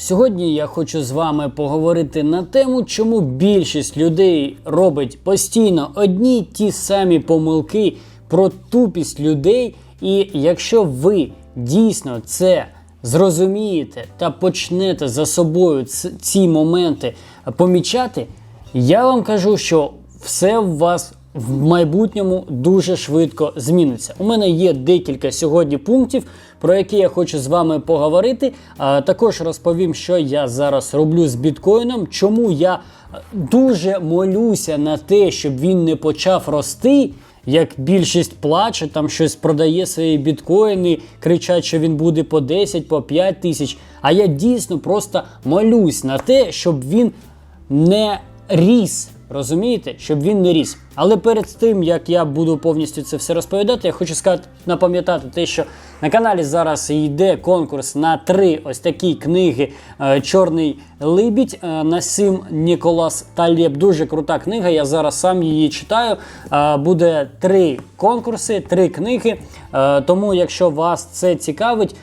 Сьогодні я хочу з вами поговорити на тему, чому більшість людей робить постійно одні й ті самі помилки про тупість людей. І якщо ви дійсно це зрозумієте та почнете за собою ці моменти помічати, я вам кажу, що все в вас в майбутньому дуже швидко зміниться. У мене є декілька сьогодні пунктів, про які я хочу з вами поговорити. Також розповім, що я зараз роблю з біткоїном, чому я е, дуже молюся на те, щоб він не почав рости. Як більшість плаче, там щось продає свої біткоїни, кричать, що він буде по 10, по 5 тисяч. А я дійсно просто молюсь на те, щоб він не ріс. Розумієте, щоб він не ріс. Але перед тим як я буду повністю це все розповідати, я хочу сказати, напам'ятати те, що на каналі зараз йде конкурс на три ось такі книги е, Чорний либідь е, Насим Ніколас Талєб. Дуже крута книга. Я зараз сам її читаю. Е, буде три конкурси, три книги. Тому, якщо вас це цікавить,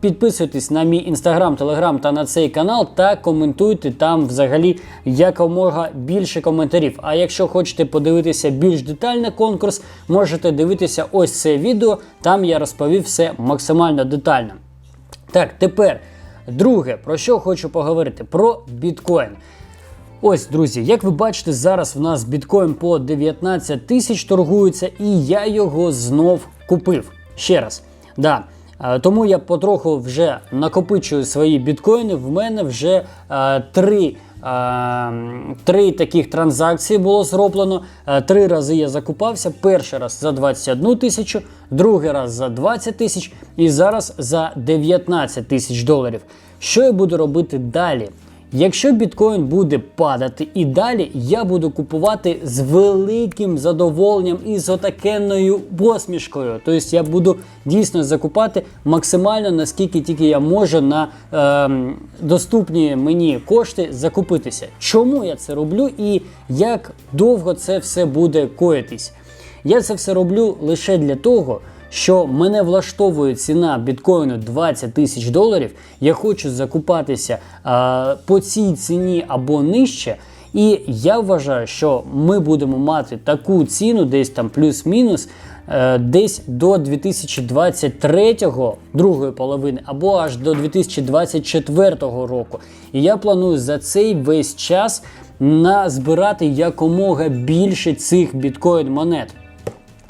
підписуйтесь на мій інстаграм, телеграм та на цей канал та коментуйте там взагалі якомога більше коментарів. А якщо хочете подивитися більш детально конкурс, можете дивитися ось це відео. Там я розповів все максимально детально. Так, тепер друге, про що хочу поговорити: про біткоін. Ось, друзі, як ви бачите, зараз в нас біткоін по 19 тисяч торгується, і я його знов купив. Ще раз. Да. е, Тому я потроху вже накопичую свої біткоїни. В мене вже е, три, е, таких транзакції було зроблено. Е, три рази я закупався. Перший раз за 21 тисячу, другий раз за 20 тисяч і зараз за 19 тисяч доларів. Що я буду робити далі? Якщо біткоін буде падати і далі, я буду купувати з великим задоволенням і з отакенною посмішкою. Тобто я буду дійсно закупати максимально наскільки тільки я можу на ем, доступні мені кошти закупитися. Чому я це роблю і як довго це все буде коїтись? Я це все роблю лише для того, що мене влаштовує ціна біткоїну 20 тисяч доларів. Я хочу закупатися а, по цій ціні або нижче. І я вважаю, що ми будемо мати таку ціну, десь там плюс-мінус, е, десь до 2023 другої половини, або аж до 2024 року. І я планую за цей весь час назбирати якомога більше цих біткоін монет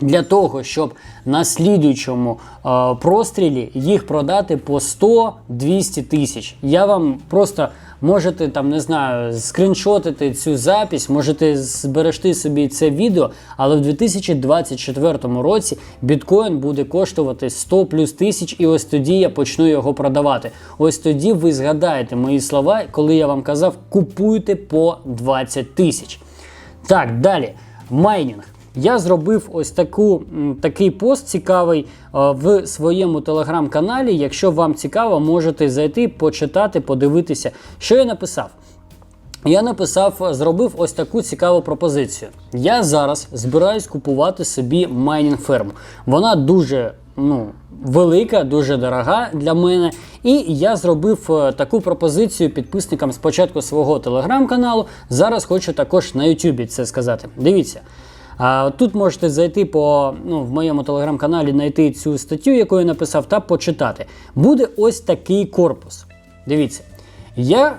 для того, щоб на слідуючому е, прострілі їх продати по 100-200 тисяч. Я вам просто можете там не знаю скріншотити цю запись, можете зберегти собі це відео, але в 2024 році біткоін буде коштувати 100 плюс тисяч, і ось тоді я почну його продавати. Ось тоді ви згадаєте мої слова, коли я вам казав, купуйте по 20 тисяч. Так, далі. Майнінг. Я зробив ось таку, такий пост цікавий е, в своєму телеграм-каналі. Якщо вам цікаво, можете зайти, почитати, подивитися, що я написав. Я написав, зробив ось таку цікаву пропозицію. Я зараз збираюсь купувати собі майнінг ферму. Вона дуже ну, велика, дуже дорога для мене. І я зробив е, таку пропозицію підписникам спочатку свого телеграм-каналу. Зараз хочу також на Ютубі це сказати. Дивіться. А тут можете зайти по ну, в моєму телеграм-каналі, знайти цю статтю, яку я написав, та почитати. Буде ось такий корпус. Дивіться, я е,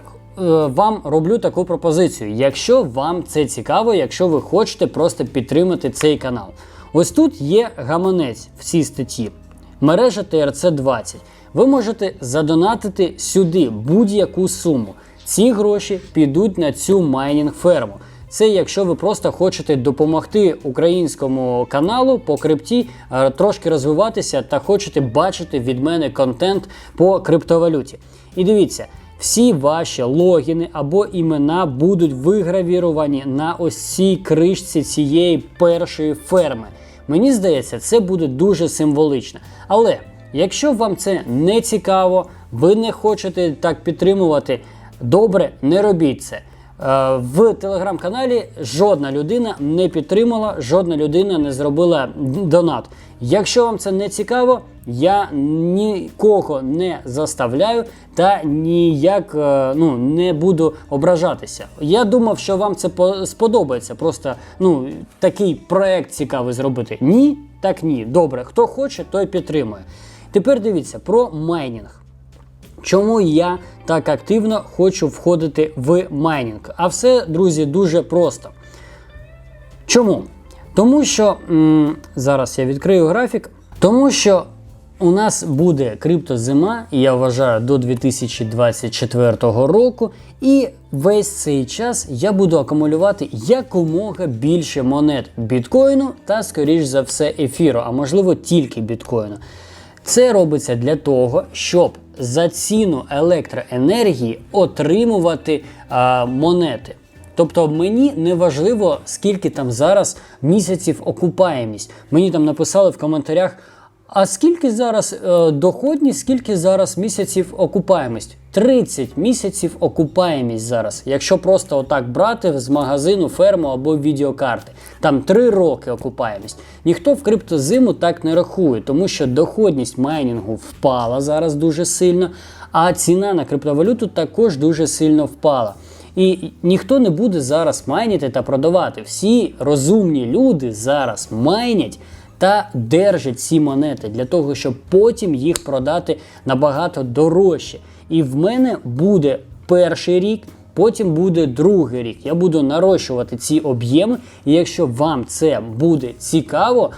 вам роблю таку пропозицію. Якщо вам це цікаво, якщо ви хочете просто підтримати цей канал. Ось тут є гаманець в цій статті. Мережа TRC 20. Ви можете задонатити сюди будь-яку суму. Ці гроші підуть на цю майнінг ферму. Це якщо ви просто хочете допомогти українському каналу по крипті е, трошки розвиватися та хочете бачити від мене контент по криптовалюті. І дивіться, всі ваші логіни або імена будуть вигравіровані на ось кришці цієї першої ферми. Мені здається, це буде дуже символічно. Але якщо вам це не цікаво, ви не хочете так підтримувати, добре, не робіть це. Е, В телеграм-каналі жодна людина не підтримала, жодна людина не зробила донат. Якщо вам це не цікаво, я нікого не заставляю та ніяк е, ну, не буду ображатися. Я думав, що вам це по- сподобається. Просто ну, такий проект цікавий зробити. Ні, так ні. Добре, хто хоче, той підтримує. Тепер дивіться про майнінг. Чому я так активно хочу входити в майнінг? А все, друзі, дуже просто. Чому? Тому що м, зараз я відкрию графік. Тому що у нас буде криптозима, я вважаю, до 2024 року. І весь цей час я буду акумулювати якомога більше монет біткоїну та, скоріш за все, ефіру, а можливо тільки біткоїну. Це робиться для того, щоб за ціну електроенергії отримувати а, монети. Тобто мені не важливо, скільки там зараз місяців окупаємість. Мені там написали в коментарях. А скільки зараз е, доходність, скільки зараз місяців окупаємість? 30 місяців окупаємість зараз. Якщо просто отак брати з магазину ферму або відеокарти, там 3 роки окупаємість. Ніхто в криптозиму так не рахує, тому що доходність майнінгу впала зараз дуже сильно, а ціна на криптовалюту також дуже сильно впала. І ніхто не буде зараз майніти та продавати. Всі розумні люди зараз майнять та держать ці монети для того, щоб потім їх продати набагато дорожче. І в мене буде перший рік. Потім буде другий рік. Я буду нарощувати ці об'єми. І якщо вам це буде цікаво,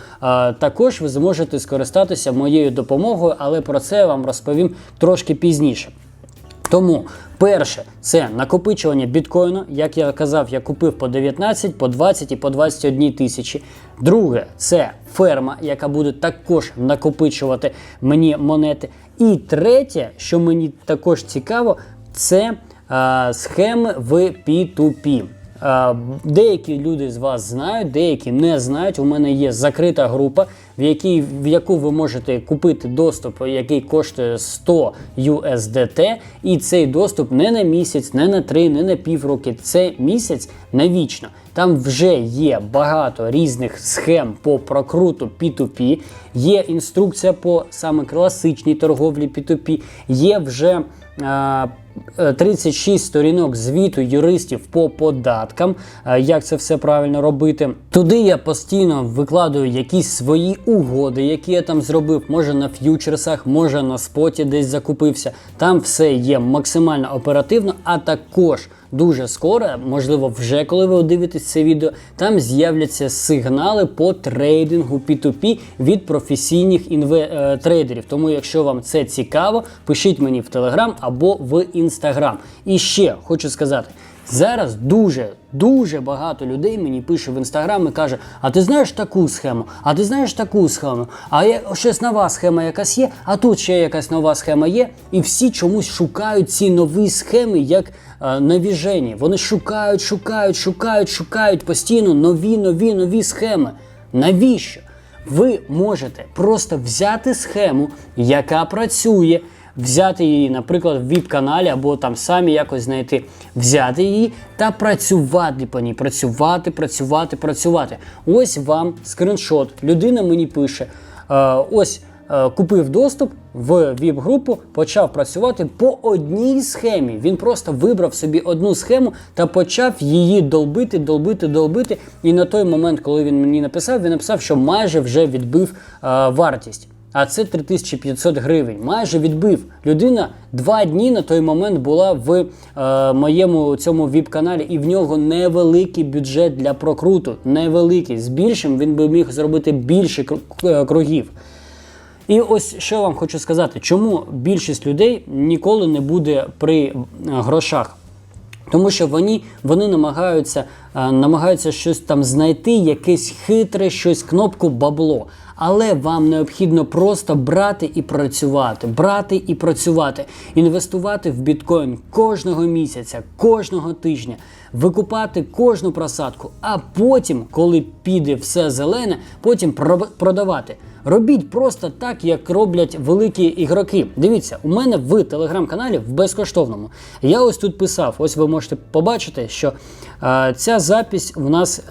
також ви зможете скористатися моєю допомогою, але про це я вам розповім трошки пізніше. Тому перше це накопичування біткоїну. Як я казав, я купив по 19, по 20 і по 21 тисячі. Друге, це ферма, яка буде також накопичувати мені монети. І третє, що мені також цікаво, це е, схеми в P2P. Е, Деякі люди з вас знають, деякі не знають. У мене є закрита група, в якій в яку ви можете купити доступ, який коштує 100 USDT, і цей доступ не на місяць, не на три, не на півроки. Це місяць навічно. Там вже є багато різних схем по прокруту P2P, є інструкція по саме класичній торговлі P2P, є вже. е, е, 36 сторінок звіту юристів по податкам, е, як це все правильно робити. Туди я постійно викладаю якісь свої угоди, які я там зробив. Може на ф'ючерсах, може на споті десь закупився. Там все є максимально оперативно, а також. Дуже скоро, можливо, вже коли ви дивитесь це відео, там з'являться сигнали по трейдингу P2P від професійних інве... е, трейдерів. Тому, якщо вам це цікаво, пишіть мені в Телеграм або в Інстаграм. І ще хочу сказати. Зараз дуже дуже багато людей мені пише в інстаграм і каже: А ти знаєш таку схему? А ти знаєш таку схему? А є щось нова схема якась є, а тут ще якась нова схема є. І всі чомусь шукають ці нові схеми як е, навіжені. Вони шукають, шукають, шукають, шукають постійно нові, нові, нові схеми. Навіщо? Ви можете просто взяти схему, яка працює взяти її, наприклад, в віп-каналі або там самі якось знайти, взяти її та працювати по ній, працювати, працювати, працювати. Ось вам скріншот. Людина мені пише: е, ось. е, Купив доступ в ВІП-групу, почав працювати по одній схемі. Він просто вибрав собі одну схему та почав її долбити, долбити, долбити. І на той момент, коли він мені написав, він написав, що майже вже відбив е, вартість. А це 3500 гривень. Майже відбив. Людина два дні на той момент була в е, моєму цьому віп-каналі, і в нього невеликий бюджет для прокруту. Невеликий. З більшим він би міг зробити більше е, кругів. І ось що вам хочу сказати, чому більшість людей ніколи не буде при е, грошах. Тому що вони, вони намагаються, е, намагаються щось там знайти, якесь хитре, щось кнопку бабло. Але вам необхідно просто брати і працювати, брати і працювати, інвестувати в біткоін кожного місяця, кожного тижня, викупати кожну просадку, а потім, коли піде все зелене, потім про- продавати. Робіть просто так, як роблять великі ігроки. Дивіться, у мене в телеграм-каналі в безкоштовному. Я ось тут писав, ось ви можете побачити, що е, ця запись в нас, е,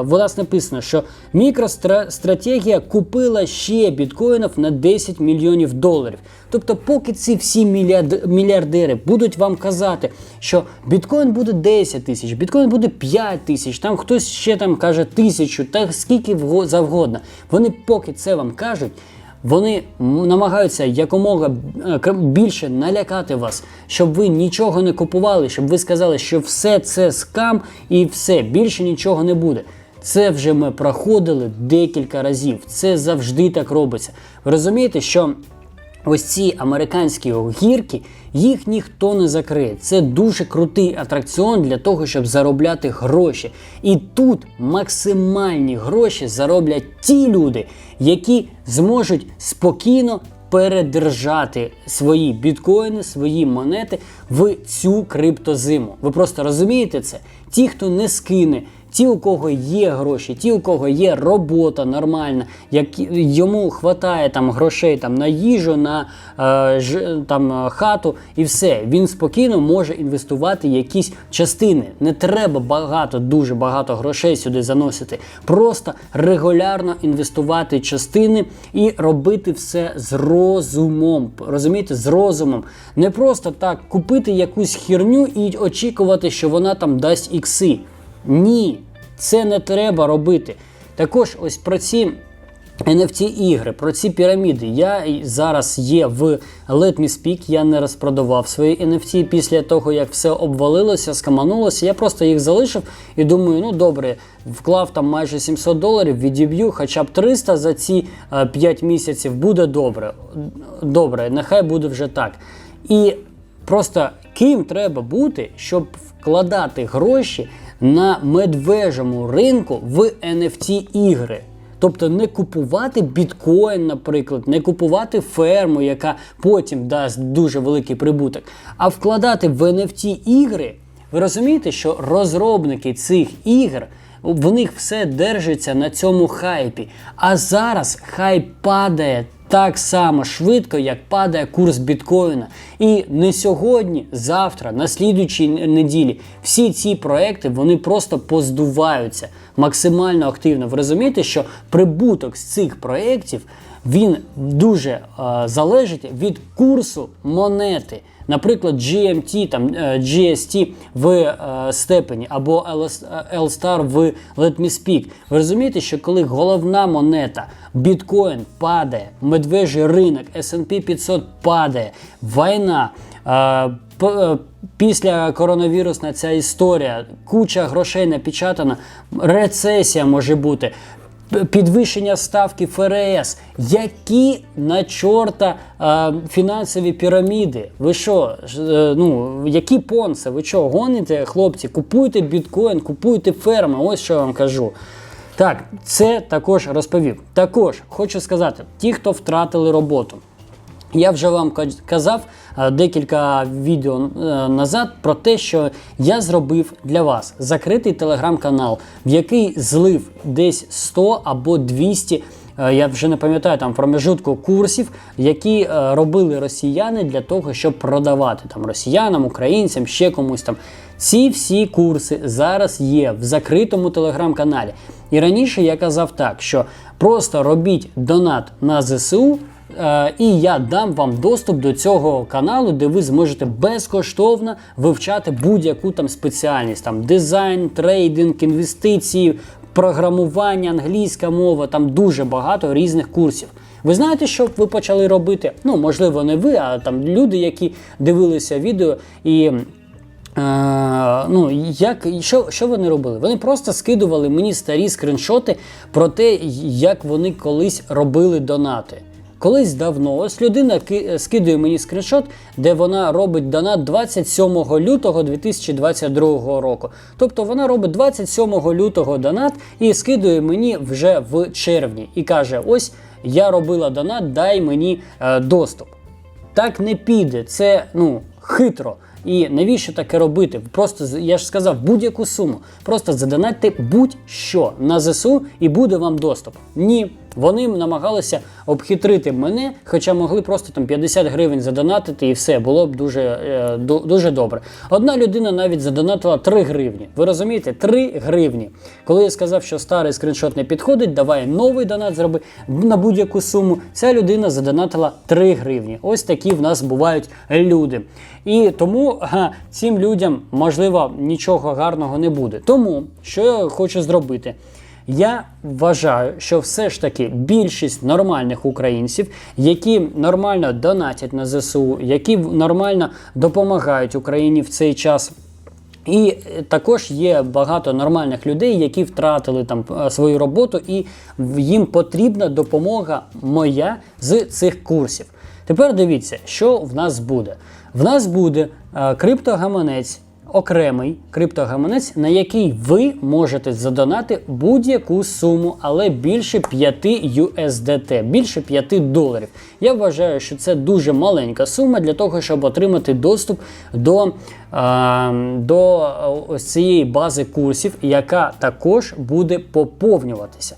в написано, що мікростратегія купила ще біткоїнів на 10 мільйонів доларів. Тобто, поки ці всі мільярдери будуть вам казати, що біткоін буде 10 тисяч, біткоін буде 5 тисяч, там хтось ще там каже тисячу, та скільки завгодно. Вони поки це вам кажуть. Вони намагаються якомога е, більше налякати вас, щоб ви нічого не купували, щоб ви сказали, що все це скам і все більше нічого не буде. Це вже ми проходили декілька разів. Це завжди так робиться. Ви розумієте, що ось ці американські гірки, їх ніхто не закриє. Це дуже крутий атракціон для того, щоб заробляти гроші. І тут максимальні гроші зароблять ті люди, які зможуть спокійно передержати свої біткоїни, свої монети в цю криптозиму. Ви просто розумієте це? Ті, хто не скине. Ті, у кого є гроші, ті, у кого є робота нормальна, як йому хватає там грошей там на їжу, на е, ж, там е, хату і все. Він спокійно може інвестувати якісь частини. Не треба багато, дуже багато грошей сюди заносити. Просто регулярно інвестувати частини і робити все з розумом. Розумієте, з розумом. Не просто так купити якусь херню і очікувати, що вона там дасть ікси. Ні, це не треба робити. Також ось про ці NFT ігри, про ці піраміди. Я зараз є в Let Me Speak, я не розпродавав свої NFT після того, як все обвалилося, скаманулося. Я просто їх залишив і думаю, ну добре, вклав там майже 700 доларів, відіб'ю хоча б 300 за ці е, 5 місяців, буде добре. Добре, нехай буде вже так. І просто ким треба бути, щоб вкладати гроші на медвежому ринку в NFT ігри. Тобто не купувати біткоін, наприклад, не купувати ферму, яка потім дасть дуже великий прибуток, а вкладати в NFT ігри. Ви розумієте, що розробники цих ігр в них все держиться на цьому хайпі. А зараз хайп падає так само швидко, як падає курс біткоїна. І не сьогодні, завтра, на слідуючій неділі всі ці проекти вони просто поздуваються максимально активно. Ви розумієте, що прибуток з цих проєктів він дуже е, залежить від курсу монети. Наприклад, GMT, там, е, GST в е, степені або L-Star в Let Me Speak. Ви розумієте, що коли головна монета біткоін падає, медвежий ринок, S&P 500 падає, війна. е, е, Після коронавірусна ця історія, куча грошей напечатана, рецесія може бути, підвищення ставки ФРС. Які на чорта е, фінансові піраміди? Ви що? е, ну, які понси? Ви що, гоните, хлопці? Купуйте біткоін, купуйте ферми. Ось що я вам кажу. Так, це також розповів. Також хочу сказати, ті, хто втратили роботу. Я вже вам казав е, декілька відео е, назад про те, що я зробив для вас закритий телеграм-канал, в який злив десь 100 або 200, е, я вже не пам'ятаю там промежутку курсів, які робили росіяни для того, щоб продавати там росіянам, українцям, ще комусь там. Ці всі курси зараз є в закритому телеграм-каналі. І раніше я казав так, що просто робіть донат на ЗСУ. Е, І я дам вам доступ до цього каналу, де ви зможете безкоштовно вивчати будь-яку там спеціальність, там дизайн, трейдинг, інвестиції, програмування, англійська мова, там дуже багато різних курсів. Ви знаєте, що ви почали робити? Ну, можливо, не ви, а там люди, які дивилися відео і. Е, ну, як, що, що вони робили? Вони просто скидували мені старі скріншоти про те, як вони колись робили донати. Колись давно, ось людина ки- скидує мені скріншот, де вона робить донат 27 лютого 2022 року. Тобто вона робить 27 лютого донат і скидує мені вже в червні. І каже: Ось я робила донат, дай мені е, доступ. Так не піде, це ну хитро. І навіщо таке робити? Просто я ж сказав будь-яку суму. Просто задонатьте будь-що на ЗСУ і буде вам доступ. Ні, Вони намагалися обхитрити мене, хоча могли просто там 50 гривень задонатити і все було б дуже, е, дуже добре. Одна людина навіть задонатила 3 гривні. Ви розумієте? 3 гривні. Коли я сказав, що старий скріншот не підходить, давай новий донат зроби на будь-яку суму. Ця людина задонатила 3 гривні. Ось такі в нас бувають люди. І тому га, цим людям можливо нічого гарного не буде. Тому що я хочу зробити. Я вважаю, що все ж таки більшість нормальних українців, які нормально донатять на ЗСУ, які нормально допомагають Україні в цей час. І е, також є багато нормальних людей, які втратили там е, свою роботу, і їм потрібна допомога моя з цих курсів. Тепер дивіться, що в нас буде. В нас буде е, криптогаманець, окремий криптогаманець, на який ви можете задонати будь-яку суму, але більше 5 USDT, більше 5 доларів. Я вважаю, що це дуже маленька сума для того, щоб отримати доступ до, е, до ось цієї бази курсів, яка також буде поповнюватися.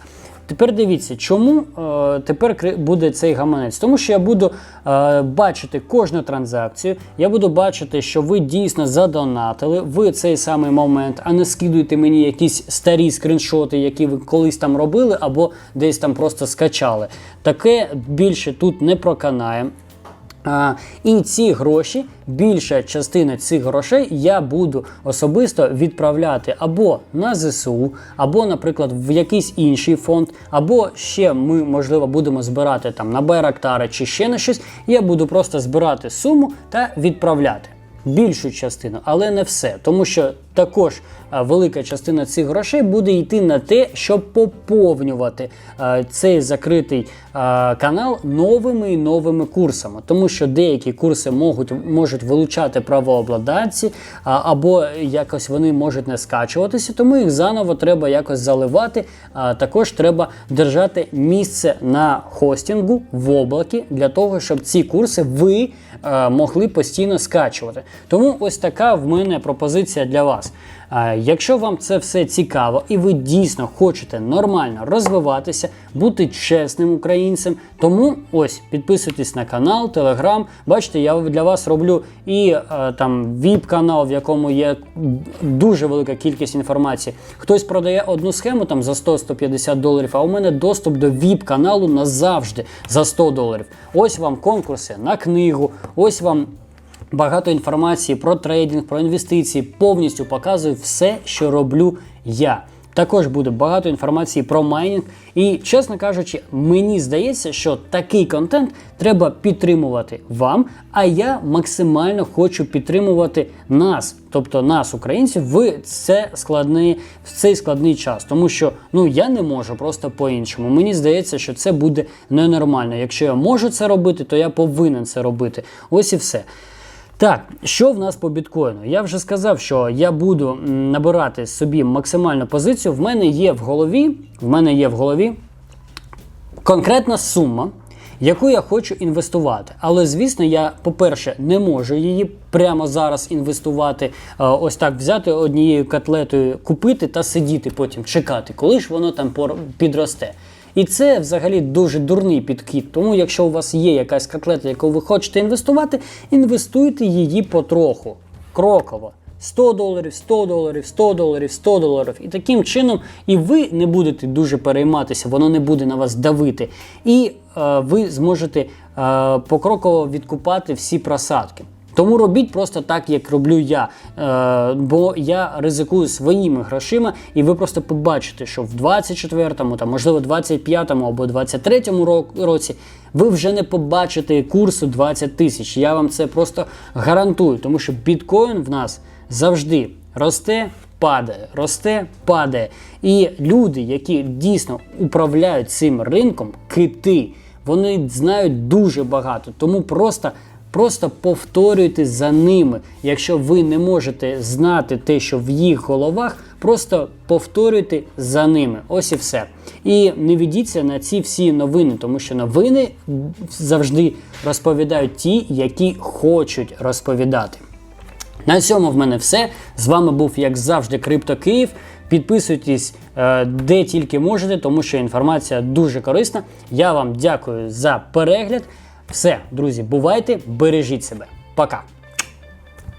Тепер дивіться, чому е, тепер буде цей гаманець? Тому що я буду е, бачити кожну транзакцію, я буду бачити, що ви дійсно задонатили в цей самий момент, а не скидуєте мені якісь старі скріншоти, які ви колись там робили, або десь там просто скачали. Таке більше тут не проканає. А, і ці гроші, більша частина цих грошей я буду особисто відправляти або на ЗСУ, або, наприклад, в якийсь інший фонд, або ще ми, можливо, будемо збирати там на Байрактари чи ще на щось. Я буду просто збирати суму та відправляти. Більшу частину, але не все, тому що також велика частина цих грошей буде йти на те, щоб поповнювати цей закритий канал новими і новими курсами, тому що деякі курси можуть, можуть вилучати правообладанці, або якось вони можуть не скачуватися, тому їх заново треба якось заливати. Також треба держати місце на хостингу в облакі для того, щоб ці курси ви е, могли постійно скачувати. Тому ось така в мене пропозиція для вас. Е, Якщо вам це все цікаво і ви дійсно хочете нормально розвиватися, бути чесним українцем, тому ось підписуйтесь на канал, телеграм. Бачите, я для вас роблю і е, там віп-канал, в якому є дуже велика кількість інформації. Хтось продає одну схему там за 100-150 доларів, а у мене доступ до віп-каналу назавжди за 100 доларів. Ось вам конкурси на книгу, ось вам багато інформації про трейдинг, про інвестиції. Повністю показую все, що роблю я. Також буде багато інформації про майнінг. І, чесно кажучи, мені здається, що такий контент треба підтримувати вам. А я максимально хочу підтримувати нас, тобто нас, українців, в це складний, в цей складний час. Тому що ну я не можу просто по-іншому. Мені здається, що це буде ненормально. Якщо я можу це робити, то я повинен це робити. Ось і все. Так, що в нас по біткоїну? Я вже сказав, що я буду набирати собі максимальну позицію. В мене є в голові, в мене є в голові конкретна сума, яку я хочу інвестувати. Але, звісно, я, по-перше, не можу її прямо зараз інвестувати, е, ось так взяти однією котлетою, купити та сидіти потім, чекати, коли ж воно там підросте. І це взагалі дуже дурний підхід. Тому, якщо у вас є якась котлета, яку ви хочете інвестувати, інвестуйте її потроху, кроково. 100 доларів, 100 доларів, 100 доларів, 100 доларів. І таким чином і ви не будете дуже перейматися, воно не буде на вас давити. І е, ви зможете е, покроково відкупати всі просадки. Тому робіть просто так, як роблю я. Е, бо я ризикую своїми грошима, і ви просто побачите, що в 24-му, там, можливо, 25-му або 23-му ро- році ви вже не побачите курсу 20 тисяч. Я вам це просто гарантую, тому що біткоін в нас завжди росте, падає, росте, падає. І люди, які дійсно управляють цим ринком, кити, вони знають дуже багато. Тому просто. Просто повторюйте за ними. Якщо ви не можете знати те, що в їх головах, просто повторюйте за ними. Ось і все. І не ведіться на ці всі новини, тому що новини завжди розповідають ті, які хочуть розповідати. На цьому в мене все. З вами був, як завжди, Крипто Київ. Підписуйтесь е, де тільки можете, тому що інформація дуже корисна. Я вам дякую за перегляд. Все, друзі, бувайте, бережіть себе. Пока.